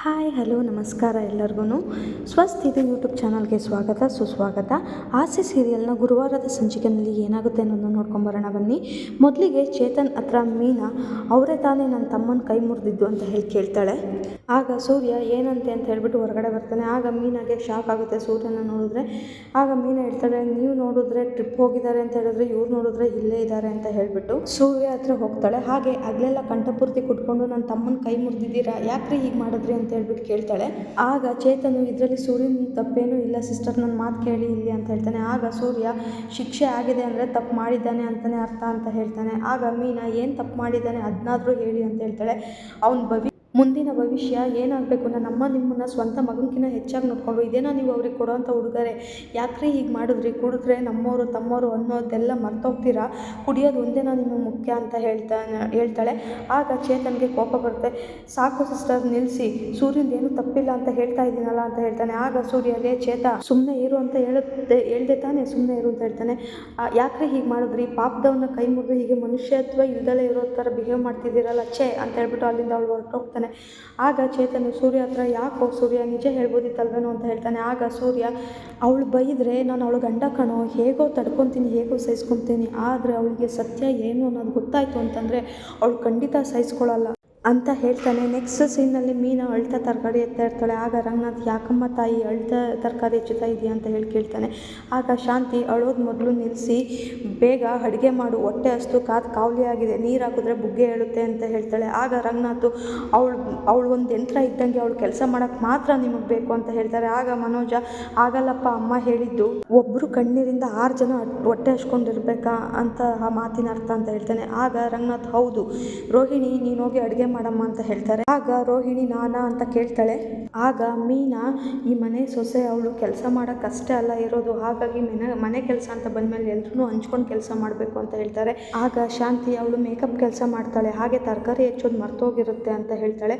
Hi, hello, ನಮಸ್ಕಾರ ಎಲ್ಲರಿಗೂ ಸ್ವಸ್ಥಿತಿ YouTube ಚಾನಲ್ಗೆ ಸ್ವಾಗತ, ಸುಸ್ವಾಗತ. ಆಸೆ ಸೀರಿಯಲ್ನ ಗುರುವಾರದ ಸಂಚಿಕೆಯಲ್ಲಿ ಏನಾಗುತ್ತೆ ಅನ್ನೋದನ್ನು ನೋಡ್ಕೊಂಬರೋಣ ಬನ್ನಿ. ಮೊದಲಿಗೆ ಚೇತನ್ ಹತ್ರ ಮೀನಾ, ಅವರೇ ತಾನೇ ನನ್ನ ತಮ್ಮನ ಕೈ ಮುರಿದಿದ್ದು ಅಂತ ಹೇಳಿ ಕೇಳ್ತಾಳೆ. ಆಗ ಸೂರ್ಯ ಏನಂತೆ ಅಂತ ಹೇಳಿಬಿಟ್ಟು ಹೊರಗಡೆ ಬರ್ತಾನೆ. ಆಗ ಮೀನಾಗೆ ಶಾಕ್ ಆಗುತ್ತೆ. ಸೂರ್ಯನ ನೋಡಿದ್ರೆ, ಆಗ ಮೀನ ಹೇಳ್ತಾಳೆ, ನೀವು ನೋಡಿದ್ರೆ ಟ್ರಿಪ್ ಹೋಗಿದ್ದಾರೆ ಅಂತ ಹೇಳಿದ್ರೆ ಇವ್ರು ನೋಡಿದ್ರೆ ಇಲ್ಲೇ ಇದ್ದಾರೆ ಅಂತ ಹೇಳಿಬಿಟ್ಟು ಸೂರ್ಯ ಹತ್ರ ಹೋಗ್ತಾಳೆ. ಹಾಗೆ ಅಗ್ಲೆಲ್ಲ ಕಂಠಪೂರ್ತಿ ಕುಟ್ಕೊಂಡು ನನ್ನ ತಮ್ಮನ ಕೈ ಮುರಿದಿದ್ದೀರಾ? ಯಾಕ್ರಿ ಹೀಗೆ ಮಾಡಿದ್ರಿ? ಅಂತ ಹೇಳ್ಬಿಟ್ಟು ಕೇಳ್ತಾಳೆ. ಆಗ ಚೇತನು, ಇದರಲ್ಲಿ ಸೂರ್ಯನ ತಪ್ಪೇನೂ ಇಲ್ಲ, ಸಿಸ್ಟರ್ ನನ್ನ ಮಾತು ಕೇಳಿ ಇಲ್ಲಿ ಅಂತ ಹೇಳ್ತಾನೆ. ಆಗ ಸೂರ್ಯ, ಶಿಕ್ಷೆ ಆಗಿದೆ ಅಂದರೆ ತಪ್ಪು ಮಾಡಿದ್ದಾನೆ ಅಂತಲೇ ಅರ್ಥ ಅಂತ ಹೇಳ್ತಾನೆ. ಆಗ ಮೀನಾ, ಏನು ತಪ್ಪು ಮಾಡಿದ್ದಾನೆ? ಅದನ್ನಾದರೂ ಹೇಳಿ ಅಂತ ಹೇಳ್ತಾಳೆ. ಅವ್ನು ಭವಿ ಮುಂದಿನ ಭವಿಷ್ಯ ಏನಾಗಬೇಕು ನಮ್ಮ ನಿಮ್ಮನ್ನು ಸ್ವಂತ ಮಗನಕಿನ್ನ ಹೆಚ್ಚಾಗಿ ನೋಡಿಕೊಂಡು ಇದೇನೋ ನೀವು ಅವ್ರಿಗೆ ಕೊಡೋವಂಥ ಉಡುಗೊರೆ. ಯಾಕ್ರಿ ಹೀಗೆ ಮಾಡಿದ್ರಿ? ಕುಡಿದ್ರೆ ನಮ್ಮವರು ತಮ್ಮವರು ಅನ್ನೋದೆಲ್ಲ ಮರ್ತೋಗ್ತೀರಾ? ಕುಡಿಯೋದು ಒಂದೇನಾ ನಿಮ್ಮ ಮುಖ್ಯ ಅಂತ ಹೇಳ್ತಾ ಹೇಳ್ತಾಳೆ. ಆಗ ಚೇತನ್ಗೆ ಕೋಪ ಬರುತ್ತೆ. ಸಾಕು ಸಿಸ್ಟರ್ ನಿಲ್ಲಿಸಿ ಸೂರ್ಯಂದು ಏನು ತಪ್ಪಿಲ್ಲ ಅಂತ ಹೇಳ್ತಾ ಇದ್ದೀನಲ್ಲ ಅಂತ ಹೇಳ್ತಾನೆ. ಆಗ ಸೂರ್ಯಗೆ ಚೇತ ಸುಮ್ಮನೆ ಇರು ಅಂತ ಹೇಳುತ್ತೆ, ಹೇಳ್ದೆ ತಾನೇ ಸುಮ್ಮನೆ ಇರು ಅಂತ ಹೇಳ್ತಾನೆ. ಯಾಕ್ರಿ ಹೀಗೆ ಮಾಡಿದ್ರಿ? ಪಾಪದವನ್ನ ಕೈ ಮುಗಿದು ಹೀಗೆ ಮನುಷ್ಯತ್ವ ಇಲ್ದಲೇ ಇರೋ ಥರ ಬಿಹೇವ್ ಮಾಡ್ತಿದ್ದೀರಲ್ಲ, ಛೇ ಅಂತ ಹೇಳ್ಬಿಟ್ಟು ಅಲ್ಲಿಂದ ಅವಳು ಹೊರಟೋಗ್ತಾನೆ ಆಗ ಚೇತನು ಸೂರ್ಯ ಹತ್ರ, ಯಾಕೋ ಸೂರ್ಯ ನಿಜ ಹೇಳ್ಬೋದಿತ್ತಲ್ವೇನೋ ಅಂತ ಹೇಳ್ತಾನೆ. ಆಗ ಸೂರ್ಯ, ಅವಳು ಬೈದರೆ ನಾನು ಅವಳು ಗಂಡ ಕಣೋ, ಹೇಗೋ ತಡ್ಕೊತೀನಿ, ಹೇಗೋ ಸಹಿಸ್ಕೊತೀನಿ, ಆದರೆ ಅವಳಿಗೆ ಸತ್ಯ ಏನು ಅನ್ನೋದು ಗೊತ್ತಾಯಿತು ಅಂತಂದರೆ, ಅವಳು ಖಂಡಿತ ಸಹಿಸ್ಕೊಳ್ಳಲ್ಲ ಅಂತ ಹೇಳ್ತಾನೆ. ನೆಕ್ಸ್ಟ್ ಸೀನಲ್ಲಿ ಮೀನು ಅಳ್ತಾ ತರಕಾರಿ ಎತ್ತಾ ಇರ್ತಾಳೆ. ಆಗ ರಂಗನಾಥ್, ಯಾಕಮ್ಮ ತಾಯಿ ಅಳ್ತಾ ತರಕಾರಿ ಹೆಚ್ಚುತ್ತಾ ಇದೆಯಾ ಅಂತ ಹೇಳಿ ಕೇಳ್ತಾನೆ. ಆಗ ಶಾಂತಿ ಅಳೋದು ಮೊದಲು ನಿಲ್ಲಿಸಿ ಬೇಗ ಅಡುಗೆ ಮಾಡು, ಹೊಟ್ಟೆ ಅಷ್ಟು ಕಾದು ಕಾವಲಿ ಆಗಿದೆ, ನೀರು ಹಾಕಿದ್ರೆ ಬುಗ್ಗೆ ಹೇಳುತ್ತೆ ಅಂತ ಹೇಳ್ತಾಳೆ. ಆಗ ರಂಗನಾಥ್, ಅವಳು ಅವಳು ಒಂದು ಯಂತ್ರ ಇದ್ದಂಗೆ ಅವಳು ಕೆಲಸ ಮಾಡೋಕ್ಕೆ ಮಾತ್ರ ನಿಮಗೆ ಬೇಕು ಅಂತ ಹೇಳ್ತಾರೆ. ಆಗ ಮನೋಜ, ಆಗಲ್ಲಪ್ಪ, ಅಮ್ಮ ಹೇಳಿದ್ದು ಒಬ್ಬರು ಕಣ್ಣೀರಿಂದ ಆರು ಜನ ಹೊಟ್ಟೆ ಹಚ್ಕೊಂಡಿರ್ಬೇಕಾ ಅಂತ ಆ ಮಾತಿನ ಅರ್ಥ ಅಂತ ಹೇಳ್ತಾನೆ. ಆಗ ರಂಗನಾಥ್, ಹೌದು. ರೋಹಿಣಿ, ನೀನು ಹೋಗಿ ಅಡುಗೆ ಮಾಡಮ್ಮ ಅಂತ ಹೇಳ್ತಾರೆ. ಆಗ ರೋಹಿಣಿ, ನಾನಾ ಅಂತ ಕೇಳ್ತಾಳೆ. ಆಗ ಮೀನಾ, ಈ ಮನೆ ಸೊಸೆ ಅವಳು ಕೆಲಸ ಮಾಡೋಕ್ಕಷ್ಟೇ ಅಲ್ಲ, ಇರೋದು ಹಾಗಾಗಿ ಮನೆ ಮನೆ ಕೆಲಸ ಅಂತ ಬಂದಮೇಲೆ ಎಲ್ಲರೂ ಹಂಚ್ಕೊಂಡು ಕೆಲಸ ಮಾಡಬೇಕು ಅಂತ ಹೇಳ್ತಾರೆ. ಆಗ ಶಾಂತಿ ಅವಳು ಮೇಕಪ್ ಕೆಲಸ ಮಾಡ್ತಾಳೆ. ಹಾಗೆ ತರಕಾರಿ ಹೆಚ್ಚೋದು ಮರ್ತೋಗಿರುತ್ತೆ ಅಂತ ಹೇಳ್ತಾಳೆ.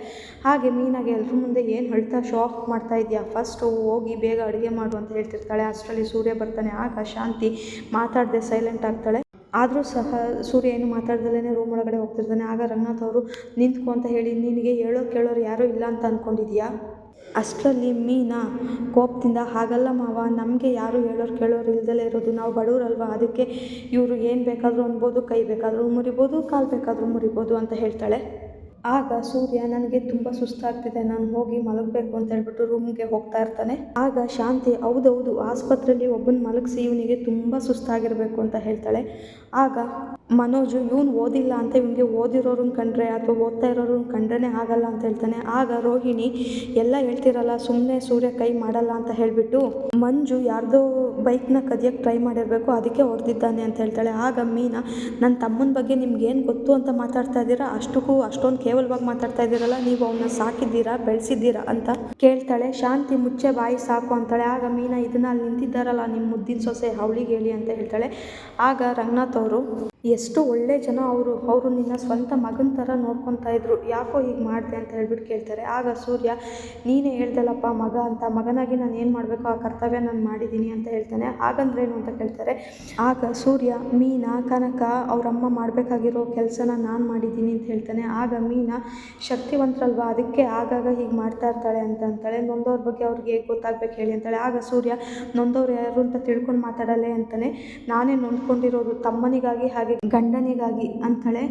ಹಾಗೆ ಮೀನಾಗೆ ಎಲ್ಲರ ಮುಂದೆ ಏನು ಹೇಳ್ತಾ ಶಾಕ್ ಮಾಡ್ತಾ ಇದೆಯಾ? ಫಸ್ಟು ಹೋಗಿ ಬೇಗ ಅಡುಗೆ ಮಾಡು ಅಂತ ಹೇಳ್ತಿರ್ತಾಳೆ. ಅಷ್ಟರಲ್ಲಿ ಸೂರ್ಯ ಬರ್ತಾನೆ. ಆಗ ಶಾಂತಿ ಮಾತಾಡದೆ ಸೈಲೆಂಟ್ ಆಗ್ತಾಳೆ. ಆದರೂ ಸಹ ಸೂರ್ಯ ಏನು ಮಾತಾಡ್ದಲೇ ರೂಮ್ ಒಳಗಡೆ ಹೋಗ್ತಿರ್ತಾನೆ. ಆಗ ರಂಗನಾಥ್ ಅವರು ನಿಂತ್ಕೊ ಅಂತ ಹೇಳಿ, ನಿನಗೆ ಹೇಳೋ ಕೇಳೋರು ಯಾರೂ ಇಲ್ಲ ಅಂತ ಅಂದ್ಕೊಂಡಿದ್ಯಾ ಅಷ್ಟರಲ್ಲಿ ಮೀನಾ ಕೋಪದಿಂದ, ಹಾಗಲ್ಲ ಮಾವ, ನಮಗೆ ಯಾರು ಹೇಳೋರು ಕೇಳೋರು ಇಲ್ದಲೇ ಇರೋದು. ನಾವು ಬಡವರಲ್ವ? ಅದಕ್ಕೆ ಇವರು ಏನು ಬೇಕಾದರೂ ಅನ್ಬೋದು, ಕೈ ಬೇಕಾದರೂ ಮುರಿಬೋದು, ಕಾಲು ಬೇಕಾದರೂ ಮುರಿಬೋದು, ಅಂತ ಹೇಳ್ತಾಳೆ. ಆಗ ಸೂರ್ಯ ನನಗೆ ತುಂಬ ಸುಸ್ತಾಗ್ತಿದೆ, ನಾನು ಹೋಗಿ ಮಲಗಬೇಕು ಅಂತ ಹೇಳ್ಬಿಟ್ಟು ರೂಮ್ಗೆ ಹೋಗ್ತಾ ಇರ್ತಾನೆ. ಆಗ ಶಾಂತಿ ಹೌದೌದು ಆಸ್ಪತ್ರೆಯಲ್ಲಿ ಒಬ್ಬನ ಮಲಗಿಸಿ ಇವನಿಗೆ ತುಂಬ ಸುಸ್ತಾಗಿರಬೇಕು ಅಂತ ಹೇಳ್ತಾಳೆ. ಆಗ ಮನೋಜು, ಇವನು ಓದಿಲ್ಲ ಅಂತ ಇವನಿಗೆ ಓದಿರೋರನ್ನ ಕಂಡ್ರೆ ಅಥವಾ ಓದ್ತಾ ಇರೋರನ್ನ ಕಂಡ್ರೆ ಆಗಲ್ಲ ಅಂತ ಹೇಳ್ತಾನೆ. ಆಗ ರೋಹಿಣಿ, ಎಲ್ಲ ಹೇಳ್ತಿರಲ್ಲ ಸುಮ್ಮನೆ ಸೂರ್ಯ ಕೈ ಮಾಡಲ್ಲ ಅಂತ ಹೇಳಿಬಿಟ್ಟು ಮಂಜು ಯಾರ್ದೋ ಬೈಕ್ನ ಕದಿಯೋಕ್ಕೆ ಟ್ರೈ ಮಾಡಿರಬೇಕು, ಅದಕ್ಕೆ ಹೊಡೆದಿದ್ದಾನೆ ಅಂತ ಹೇಳ್ತಾಳೆ. ಆಗ ಮೀನಾ ನನ್ನ ತಮ್ಮನ ಬಗ್ಗೆ ನಿಮ್ಗೇನು ಗೊತ್ತು ಅಂತ ಮಾತಾಡ್ತಾ ಇದ್ದೀರಾ? ಅಷ್ಟಕ್ಕೂ ಅಷ್ಟೊಂದು ಕೇವಲವಾಗಿ ಮಾತಾಡ್ತಾ ಇದ್ದೀರಲ್ಲ, ನೀವು ಅವನ್ನ ಸಾಕಿದ್ದೀರಾ, ಬೆಳೆಸಿದ್ದೀರಾ ಅಂತ ಕೇಳ್ತಾಳೆ. ಶಾಂತಿ ಮುಚ್ಚೆ ಬಾಯಿ ಸಾಕು ಅಂತಾಳೆ. ಆಗ ಮೀನಾ ಇದನ್ನ ಅಲ್ಲಿ ನಿಂತಿದ್ದಾರಲ್ಲ ನಿಮ್ಮ ಮುದ್ದಿನ ಸೊಸೆ, ಅವಳಿಗೆ ಹೇಳಿ ಅಂತ ಹೇಳ್ತಾಳೆ. ಆಗ ರಂಗನಾಥ್ ಅವರು ಎಷ್ಟು ಒಳ್ಳೆ ಜನ ಅವರು ಅವರು ನಿನ್ನ ಸ್ವಂತ ಮಗನ ಥರ ನೋಡ್ಕೊತಾ ಇದ್ರು. ಯಾಕೋ ಹೀಗೆ ಮಾಡಿದೆ ಅಂತ ಹೇಳ್ಬಿಟ್ಟು ಕೇಳ್ತಾರೆ. ಆಗ ಸೂರ್ಯ, ನೀನೇ ಹೇಳ್ದಲ್ಲಪ್ಪ ಮಗ ಅಂತ, ಮಗನಾಗಿ ನಾನು ಏನು ಮಾಡಬೇಕು, ಆ ಕರ್ತವ್ಯ ನಾನು ಮಾಡಿದ್ದೀನಿ ಅಂತ ಹೇಳ್ತಾನೆ. ಹಾಗಂದ್ರೇನು ಅಂತ ಕೇಳ್ತಾರೆ? ಆಗ ಸೂರ್ಯ, ಮೀನಾ, ಕನಕ ಅವರಮ್ಮ ಮಾಡಬೇಕಾಗಿರೋ ಕೆಲಸನ ನಾನು ಮಾಡಿದ್ದೀನಿ ಅಂತ ಹೇಳ್ತಾನೆ. ಆಗ ಮೀನಾ, ಶಕ್ತಿವಂತರಲ್ವ, ಅದಕ್ಕೆ ಆಗಾಗ ಹೀಗೆ ಮಾಡ್ತಾ ಇರ್ತಾಳೆ ಅಂತ ಅಂತಾಳೆ. ನೊಂದವ್ರ ಬಗ್ಗೆ ಅವ್ರಿಗೆ ಹೇಗೆ ಗೊತ್ತಾಗ್ಬೇಕು ಹೇಳಿ ಅಂತಾಳೆ. ಆಗ ಸೂರ್ಯ ನೊಂದವ್ರು ಯಾರು ಅಂತ ತಿಳ್ಕೊಂಡು ಮಾತಾಡಲ್ಲೇ ಅಂತಾನೆ. ನಾನೇ ನೊಂದ್ಕೊಂಡಿರೋದು ತಮ್ಮನಿಗಾಗಿ ಹಾಗೆ ಗಂಡನಿಗಾಗಿ ಅಂತಾಳೆ.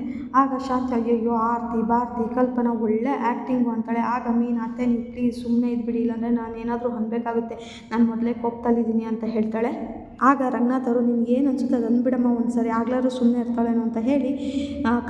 ಆಗ ಶಾಂತಿ, ಅಯ್ಯಯ್ಯೋ, ಆರತಿ ಭಾರತಿ ಕಲ್ಪನಾ, ಒಳ್ಳೆ ಆ್ಯಕ್ಟಿಂಗು ಅಂತಾಳೆ. ಆಗ ಮೀನು, ಅತ್ತೆ, ನೀವು ಪ್ಲೀಸ್ ಸುಮ್ಮನೆ ಇದ್ಬಿಡಿ, ಇಲ್ಲಾಂದರೆ ನಾನು ಏನಾದರೂ ಅನ್ಬೇಕಾಗುತ್ತೆ ನಾನು ಮೊದಲೇ ಕೋಪದಲ್ಲಿದ್ದೀನಿ ಅಂತ ಹೇಳ್ತಾಳೆ. ಆಗ ರಂಗನಾಥ್ ಅವರು ನಿಮ್ಗೆ ಏನು ಅನ್ಸುತ್ತೆ ಅದು ಅಂದ್ಬಿಡಮ್ಮ ಒಂದು ಸರಿ ಆಗ್ಲಾರು ಸುಮ್ಮನೆ ಇರ್ತಾಳೇನೋ ಅಂತ ಹೇಳಿ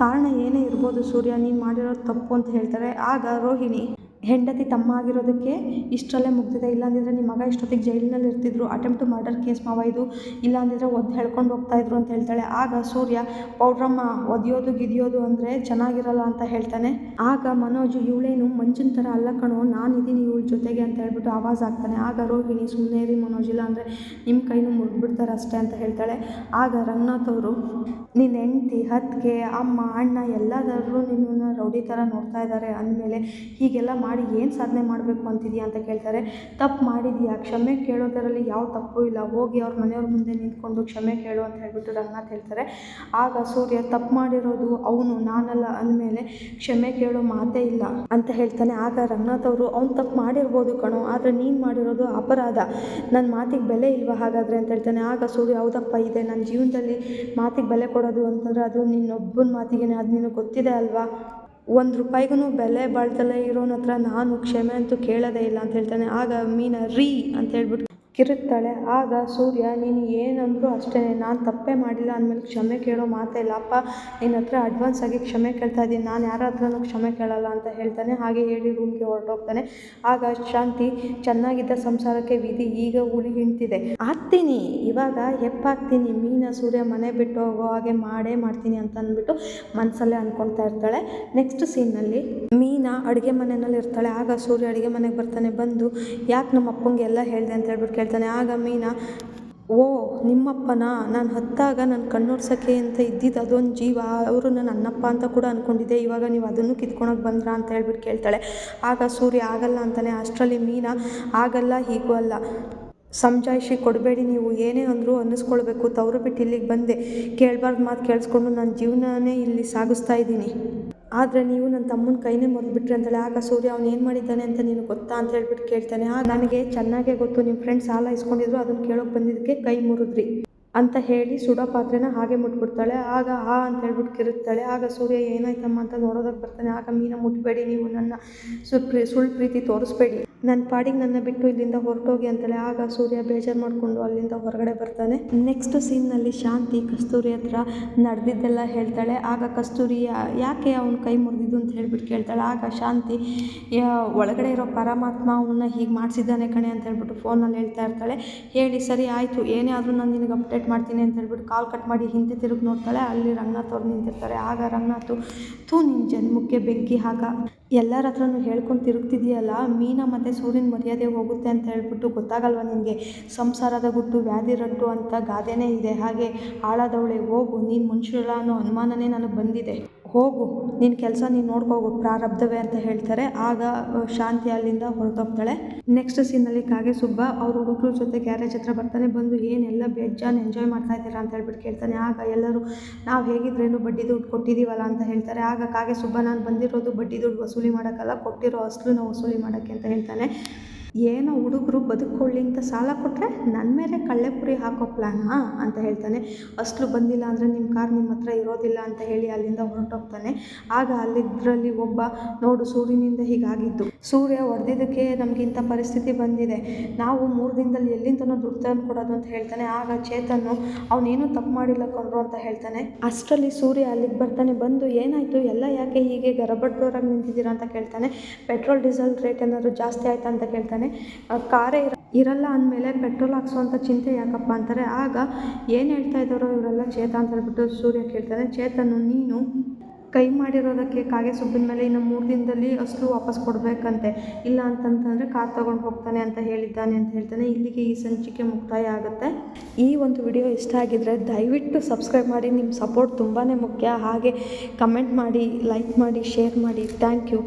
ಕಾರಣ ಏನೇ ಇರ್ಬೋದು ಸೂರ್ಯ, ನೀನು ಮಾಡಿರೋದು ತಪ್ಪು ಅಂತ ಹೇಳ್ತಾರೆ. ಆಗ ರೋಹಿಣಿ ಹೆಂಡತಿ ತಮ್ಮ ಆಗಿರೋದಕ್ಕೆ ಇಷ್ಟರಲ್ಲೇ ಮುಗ್ದಿದೆ. ಇಲ್ಲಾಂದಿದ್ರೆ ನಿಮ್ಮ ಮಗ ಇಷ್ಟೊತ್ತಿಗೆ ಜೈಲಿನಲ್ಲಿ ಇರ್ತಿದ್ರು. ಅಟೆಂಪ್ಟ್ ಮರ್ಡರ್ ಕೇಸ್ ಮಾವ ಇದು. ಇಲ್ಲಾಂದಿದ್ರೆ ಒದ್ದು ಹೇಳ್ಕೊಂಡು ಹೋಗ್ತಾ ಇದ್ರು ಅಂತ ಹೇಳ್ತಾಳೆ. ಆಗ ಸೂರ್ಯ, ಪೌಡ್ರಮ್ಮ, ಒದಿಯೋದು ಗಿದಿಯೋದು ಅಂದರೆ ಚೆನ್ನಾಗಿರಲ್ಲ ಅಂತ ಹೇಳ್ತಾನೆ. ಆಗ ಮನೋಜು, ಇವಳೇನು ಮಂಜಿನ ಥರ ಅಲ್ಲ ಕಣೋ. ನಾನಿದ್ದೀನಿ ಇವಳ ಜೊತೆಗೆ ಅಂತ ಹೇಳ್ಬಿಟ್ಟು ಆವಾಜ್ ಆಗ್ತಾನೆ ಆಗ ರೋಹಿಣಿ ಸುಮ್ಮನೆ ರೀ ಮನೋಜ್, ಇಲ್ಲ ಅಂದರೆ ನಿಮ್ಮ ಕೈನೂ ಮುರಿದ್ಬಿಡ್ತಾರೆ ಅಷ್ಟೇ ಅಂತ ಹೇಳ್ತಾಳೆ. ಆಗ ರಂಗನಾಥ್ ಅವರು ನಿನ್ನ ಹೆಂಡ್ತಿ ಹತ್ತಿಗೆ ಅಮ್ಮ, ಅಣ್ಣ ಎಲ್ಲದರಲ್ಲೂ ನಿನ್ನನ್ನು ರೌಡಿ ಥರ ನೋಡ್ತಾ ಇದ್ದಾರೆ ಅಂದಮೇಲೆ ಹೀಗೆಲ್ಲ ಮಾಡಿ ಏನು ಸಾಧನೆ ಮಾಡಬೇಕು ಅಂತಿದೀಯ ಅಂತ ಕೇಳ್ತಾರೆ. ತಪ್ಪು ಮಾಡಿದೀಯ? ಕ್ಷಮೆ ಕೇಳೋದರಲ್ಲಿ ಯಾವ ತಪ್ಪು ಇಲ್ಲ. ಹೋಗಿ ಅವ್ರ ಮನೆಯವ್ರ ಮುಂದೆ ನಿಂತ್ಕೊಂಡು ಕ್ಷಮೆ ಕೇಳು ಅಂತ ಹೇಳ್ಬಿಟ್ಟು ರಂಗನಾಥ್ ಹೇಳ್ತಾರೆ. ಆಗ ಸೂರ್ಯ ತಪ್ಪು ಮಾಡಿರೋದು ಅವನು, ನಾನಲ್ಲ ಅಂದಮೇಲೆ ಕ್ಷಮೆ ಕೇಳೋ ಮಾತೇ ಇಲ್ಲ ಅಂತ ಹೇಳ್ತಾನೆ. ಆಗ ರಂಗನಾಥ್ ಅವರು, ಅವ್ನು ತಪ್ಪು ಮಾಡಿರ್ಬೋದು ಕಣೋ, ಆದರೆ ನೀನು ಮಾಡಿರೋದು ಅಪರಾಧ. ನನ್ನ ಮಾತಿಗೆ ಬೆಲೆ ಇಲ್ವಾ ಹಾಗಾದರೆ ಅಂತ ಹೇಳ್ತಾನೆ. ಆಗ ಸೂರ್ಯ, ಹೌದಪ್ಪ, ಇದೆ. ನನ್ನ ಜೀವನದಲ್ಲಿ ಮಾತಿಗೆ ಬೆಲೆ ಕೊಡೋದು ಅಂತಂದರೆ ಅದು ನಿನ್ನೊಬ್ಬನ ಮಾತಿಗೆ ಅದು ನಿನಗೆ ಗೊತ್ತಿದೆ ಅಲ್ವಾ? ಒಂದು ರೂಪಾಯಿಗೂ ಬೆಲೆ ಬಾಳ್ತಲೇ ಇರೋನ ಹತ್ರ ನಾನು ಕ್ಷಮೆ ಅಂತೂ ಕೇಳೋದೇ ಇಲ್ಲ ಅಂತ ಹೇಳ್ತಾನೆ. ಆಗ ಮೀನ, ರೀ ಅಂತ ಹೇಳ್ಬಿಟ್ಟು ಕಿರುತ್ತಾಳೆ. ಆಗ ಸೂರ್ಯ, ನೀನು ಏನಂದರೂ ಅಷ್ಟೇ, ನಾನು ತಪ್ಪೇ ಮಾಡಿಲ್ಲ ಅಂದಮೇಲೆ ಕ್ಷಮೆ ಕೇಳೋ ಮಾತೇ ಇಲ್ಲ. ಅಪ್ಪ ನಿನ್ನ ಹತ್ರ ಅಡ್ವಾನ್ಸ್ ಆಗಿ ಕ್ಷಮೆ ಕೇಳ್ತಾ ಇದ್ದೀನಿ. ನಾನು ಯಾರ ಹತ್ರನೂ ಕ್ಷಮೆ ಕೇಳಲ್ಲ ಅಂತ ಹೇಳ್ತಾನೆ. ಹಾಗೆ ಹೇಳಿ ರೂಮ್ಗೆ ಹೊರಟೋಗ್ತಾನೆ. ಆಗ ಶಾಂತಿ ಚೆನ್ನಾಗಿದ್ದ ಸಂಸಾರಕ್ಕೆ ವಿಧಿ ಈಗ ಉಳಿ ಹಿಂಡ್ತಿದೆ. ಆಗ್ತೀನಿ, ಇವಾಗ ಹೆಪ್ಪಾಗ್ತೀನಿ. ಮೀನ ಸೂರ್ಯ ಮನೆ ಬಿಟ್ಟು ಹೋಗೋ ಹಾಗೆ ಮಾಡೇ ಮಾಡ್ತೀನಿ ಅಂತ ಅಂದ್ಬಿಟ್ಟು ಮನಸ್ಸಲ್ಲೇ ಅಂದ್ಕೊಳ್ತಾ ಇರ್ತಾಳೆ. ನೆಕ್ಸ್ಟ್ ಸೀನಲ್ಲಿ ಮೀನಾ ಅಡುಗೆ ಮನೆಯಲ್ಲಿ ಇರ್ತಾಳೆ. ಆಗ ಸೂರ್ಯ ಅಡುಗೆ ಮನೆಗೆ ಬರ್ತಾನೆ. ಬಂದು, ಯಾಕೆ ನಮ್ಮ ಅಪ್ಪಂಗೆ ಎಲ್ಲ ಹೇಳಿದೆ? ಅಂತ ಹೇಳ್ಬಿಟ್ಟು ಕೇಳ್ತಾನೆ ಆಗ ಮೀನಾ, ಓ ನಿಮ್ಮಪ್ಪನ, ನಾನು ಹತ್ತಾಗ ನನ್ನ ಕಣ್ಣೊರ್ಸೋಕ್ಕೆ ಅಂತ ಇದ್ದಿದ್ದು ಅದೊಂದು ಜೀವ, ಅವರು ನನ್ನ ಅಣ್ಣಪ್ಪ ಅಂತ ಕೂಡ ಅಂದ್ಕೊಂಡಿದ್ದೆ ಇವಾಗ ನೀವು ಅದನ್ನು ಕಿತ್ಕೊಳಕ್ಕೆ ಬಂದ್ರಾ ಅಂತ ಹೇಳ್ಬಿಟ್ಟು ಕೇಳ್ತಾಳೆ. ಆಗ ಸೂರ್ಯ, ಆಗಲ್ಲ, ಅಂತಾನೆ, ಅಷ್ಟರಲ್ಲಿ ಮೀನಾ, ಆಗಲ್ಲ, ಹೀಗೂ ಅಲ್ಲ. ಸಮಜಾಯಿಷಿ ಕೊಡಬೇಡಿ, ನೀವು ಏನೇ ಅಂದರೂ ಅನ್ನಿಸ್ಕೊಳ್ಬೇಕು. ತವರು ಬಿಟ್ಟು ಇಲ್ಲಿಗೆ ಬಂದೆ. ಕೇಳಬಾರ್ದು ಮಾತು ಕೇಳಿಸ್ಕೊಂಡು ನನ್ನ ಜೀವನನೇ ಇಲ್ಲಿ ಸಾಗಿಸ್ತಾ ಇದ್ದೀನಿ. ಆದರೆ ನೀವು ನನ್ನ ತಮ್ಮನ ಕೈನೇ ಮುರಿದ್ಬಿಟ್ರಿ ಅಂತೇಳಿ, ಆಗ ಸೂರ್ಯ ಅವ್ನು ಏನು ಮಾಡಿದ್ದಾನೆ ಅಂತ ನೀನು ಗೊತ್ತಾ ಅಂತ ಹೇಳ್ಬಿಟ್ಟು ಕೇಳ್ತಾನೆ. ಆ ನನಗೆ ಚೆನ್ನಾಗೇ ಗೊತ್ತು ನಿಮ್ಮ ಫ್ರೆಂಡ್ಸ್ ಸಾಲ ಇಸ್ಕೊಂಡಿದ್ರು ಅದನ್ನು ಕೇಳೋಕೆ ಬಂದಿದ್ದಕ್ಕೆ ಕೈ ಮುರಿದ್ರಿ. ಅಂತ ಹೇಳಿ ಸುಡೋ ಪಾತ್ರೆನ ಹಾಗೆ ಮುಟ್ಬಿಡ್ತಾಳೆ. ಆಗ ಆ ಅಂತ ಹೇಳ್ಬಿಟ್ಟು ಕಿರುತ್ತಾಳೆ ಆಗ ಸೂರ್ಯ, ಏನಾಯ್ತಮ್ಮ ಅಂತ ನೋಡೋದಕ್ಕೆ ಬರ್ತಾನೆ. ಆಗ ಮೀನ ಮುಟ್ಬೇಡಿ, ನೀವು ನನ್ನ ಸುಪ್ರಿ ಸುಳ್ಳು ಪ್ರೀತಿ ತೋರಿಸ್ಬೇಡಿ. ನನ್ನ ಪಾಡಿಗೆ ನನ್ನ ಬಿಟ್ಟು ಇಲ್ಲಿಂದ ಹೊರಟೋಗಿ ಅಂತಾಳೆ ಆಗ ಸೂರ್ಯ ಬೇಜಾರು ಮಾಡಿಕೊಂಡು ಅಲ್ಲಿಂದ ಹೊರಗಡೆ ಬರ್ತಾನೆ. ನೆಕ್ಸ್ಟ್ ಸೀನ್ನಲ್ಲಿ ಶಾಂತಿ ಕಸ್ತೂರಿ ಹತ್ರ ನಡೆದಿದ್ದೆಲ್ಲ ಹೇಳ್ತಾಳೆ. ಆಗ ಕಸ್ತೂರಿ ಯಾಕೆ ಅವನ ಕೈ ಮುರಿದಿದ್ದು? ಅಂತ ಹೇಳ್ಬಿಟ್ಟು ಕೇಳ್ತಾಳೆ. ಆಗ ಶಾಂತಿ ಒಳಗಡೆ ಇರೋ ಪರಮಾತ್ಮ ಅವನ್ನ ಹೀಗೆ ಮಾಡಿಸಿದ್ದಾನೆ ಕಣೆ ಅಂತ ಹೇಳ್ಬಿಟ್ಟು ಫೋನಲ್ಲಿ ಹೇಳ್ತಾ ಇರ್ತಾಳೆ. ಹೇಳಿ, ಸರಿ, ಆಯಿತು. ಏನೇ ಆದರೂ ನಾನು ನಿನಗೆ ಅಪ್ಡೇಟ್ ಮಾಡ್ತೀನಿ ಅಂತ ಹೇಳ್ಬಿಟ್ಟು ಕಾಲ್ ಕಟ್ ಮಾಡಿ ಹಿಂದೆ ತಿರುಗಿ ನೋಡ್ತಾಳೆ, ಅಲ್ಲಿ ರಂಗನಾಥ್ ಅವ್ರು ನಿಂತಿರ್ತಾರೆ. ಆಗ ರಂಗನಾಥ್, ಥೂ ನಿನ್ನ ಜನ್ಮಕ್ಕೆ ಬೆಂಕಿ ಹಾಕ. ಎಲ್ಲರ ಹತ್ರನೂ ಹೇಳ್ಕೊಂಡು ತಿರುಗ್ತಿದೆಯಲ್ಲ, ಮೀನ ಮತ್ತು ಸೂರ್ಯನ ಮರ್ಯಾದೆ ಹೋಗುತ್ತೆ ಅಂತ ಹೇಳ್ಬಿಟ್ಟು ಗೊತ್ತಾಗಲ್ವ ನಿನಗೆ? ಸಂಸಾರದ ಗುಟ್ಟು, ವ್ಯಾಧಿ ರಟ್ಟು ಅಂತ ಗಾದೆನೇ ಇದೆ. ಹಾಗೆ ಹಾಳಾದವಳೆ ಹೋಗು, ನೀನು ಮನುಷ್ಯರಲ್ಲ ಅನ್ನೋ ಅನುಮಾನನೇ ನನಗೆ ಬಂದಿದೆ. ಹೋಗು ನಿನ್ನ ಕೆಲಸ ನೀನು ನೋಡ್ಕೋಗು ಪ್ರಾರಬ್ಧವೇ ಅಂತ ಹೇಳ್ತಾರೆ. ಆಗ ಶಾಂತಿ ಅಲ್ಲಿಂದ ಹೊರಟೋಗ್ತಾಳೆ. ನೆಕ್ಸ್ಟ್ ಸೀನಲ್ಲಿ ಕಾಗೆ ಸುಬ್ಬ ಅವರು ಹುಡುಗರ ಜೊತೆ ಗ್ಯಾರೇಜ್ ಹತ್ರ ಬರ್ತಾನೆ ಬಂದು, ಏನೆಲ್ಲ ಬೇಜಾನ್ ಎಂಜಾಯ್ ಮಾಡ್ತಾ ಇದ್ದೀರಾ? ಅಂತ ಹೇಳ್ಬಿಟ್ಟು ಕೇಳ್ತಾನೆ. ಆಗ ಎಲ್ಲರೂ, ನಾವು ಹೇಗಿದ್ರೇನು ಬಡ್ಡಿ ದುಡ್ಡು ಕೊಟ್ಟಿದ್ದೀವಲ್ಲ ಅಂತ ಹೇಳ್ತಾರೆ. ಆಗ ಕಾಗೆ ಸುಬ್ಬ, ನಾನು ಬಂದಿರೋದು ಬಡ್ಡಿ ದುಡ್ಡು ವಸೂಲಿ ಮಾಡೋಕ್ಕಲ್ಲ, ಕೊಟ್ಟಿರೋ ಅಸಲನ್ನ ವಸೂಲಿ ಮಾಡೋಕ್ಕೆ, ಅಂತ ಹೇಳ್ತಾನೆ. ಏನೋ ಹುಡುಗರು ಬದುಕೊಳ್ಳಿ ಅಂತ ಸಾಲ ಕೊಟ್ಟರೆ ನನ್ನ ಮೇಲೆ ಕಳ್ಳೆಪುರಿ ಹಾಕೋ ಪ್ಲ್ಯಾನಾ ಅಂತ ಹೇಳ್ತಾನೆ. ಅಸಲು ಬಂದಿಲ್ಲ ಅಂದರೆ ನಿಮ್ಮ ಕಾರ್ ನಿಮ್ಮ ಹತ್ರ ಇರೋದಿಲ್ಲ ಅಂತ ಹೇಳಿ ಅಲ್ಲಿಂದ ಹೊರಟೋಗ್ತಾನೆ. ಆಗ ಅಲ್ಲಿದ್ದರಲ್ಲಿ ಒಬ್ಬ ನೋಡು ಸೂರ್ಯನಿಂದ ಹೀಗಾಗಿದ್ದು. ಸೂರ್ಯ ಹೊಡೆದಿದ್ದಕ್ಕೆ ನಮಗಿಂಥ ಪರಿಸ್ಥಿತಿ ಬಂದಿದೆ. ನಾವು ಮೂರು ದಿನದಲ್ಲಿ ಎಲ್ಲಿಂದನೋ ದುಡ್ಡು ತಂದು ಕೊಡೋದು ಅಂತ ಹೇಳ್ತಾನೆ. ಆಗ ಚೇತನ್ನು ಅವನೇನು ತಪ್ಪು ಮಾಡಿಲ್ಲ ಕೊಂಡ್ರು ಅಂತ ಹೇಳ್ತಾನೆ. ಅಷ್ಟರಲ್ಲಿ ಸೂರ್ಯ ಅಲ್ಲಿಗೆ ಬರ್ತಾನೆ. ಬಂದು ಏನಾಯಿತು? ಎಲ್ಲ ಯಾಕೆ ಹೀಗೆ ಗರಬಡ್ದೋರಾಗಿ ನಿಂತಿದ್ದೀರಾ ಅಂತ ಕೇಳ್ತಾನೆ. ಪೆಟ್ರೋಲ್, ಡೀಸೆಲ್ ರೇಟ್ ಏನಾದರೂ ಜಾಸ್ತಿ ಆಯ್ತಾ ಅಂತ ಕೇಳ್ತಾನೆ. ಆ, ಕಾರೇ ಇರ ಇರಲ್ಲ ಅಂದಮೇಲೆ ಪೆಟ್ರೋಲ್ ಹಾಕ್ಸುವಂಥ ಚಿಂತೆ ಯಾಕಪ್ಪ ಅಂತಾರೆ? ಆಗ ಏನು ಹೇಳ್ತಾ ಇದ್ದಾರೋ ಇವರೆಲ್ಲ ಚೇತ ಅಂತ ಹೇಳ್ಬಿಟ್ಟು ಸೂರ್ಯ ಕೇಳ್ತಾನೆ ಚೇತನು ನೀನು ಕೈ ಮಾಡಿರೋದಕ್ಕೆ ಕಾಗೆ ಸುಬ್ಬಿನ ಮೇಲೆ ಇನ್ನು ಮೂರು ದಿನದಲ್ಲಿ ಅಸಲು ವಾಪಸ್ ಕೊಡಬೇಕಂತೆ. ಇಲ್ಲ ಅಂತಂತಂದರೆ ಕಾರ್ ತೊಗೊಂಡು ಹೋಗ್ತಾನೆ ಅಂತ ಹೇಳಿದ್ದಾನೆ ಅಂತ ಹೇಳ್ತಾನೆ. ಇಲ್ಲಿಗೆ ಈ ಸಂಚಿಕೆ ಮುಕ್ತಾಯ ಆಗುತ್ತೆ. ಈ ಒಂದು ವಿಡಿಯೋ ಇಷ್ಟ ಆಗಿದ್ರೆ ದಯವಿಟ್ಟು ಸಬ್ಸ್ಕ್ರೈಬ್ ಮಾಡಿ. ನಿಮ್ಮ ಸಪೋರ್ಟ್ ತುಂಬಾ ಮುಖ್ಯ. ಹಾಗೆ ಕಮೆಂಟ್ ಮಾಡಿ ಲೈಕ್ ಮಾಡಿ ಶೇರ್ ಮಾಡಿ. Thank you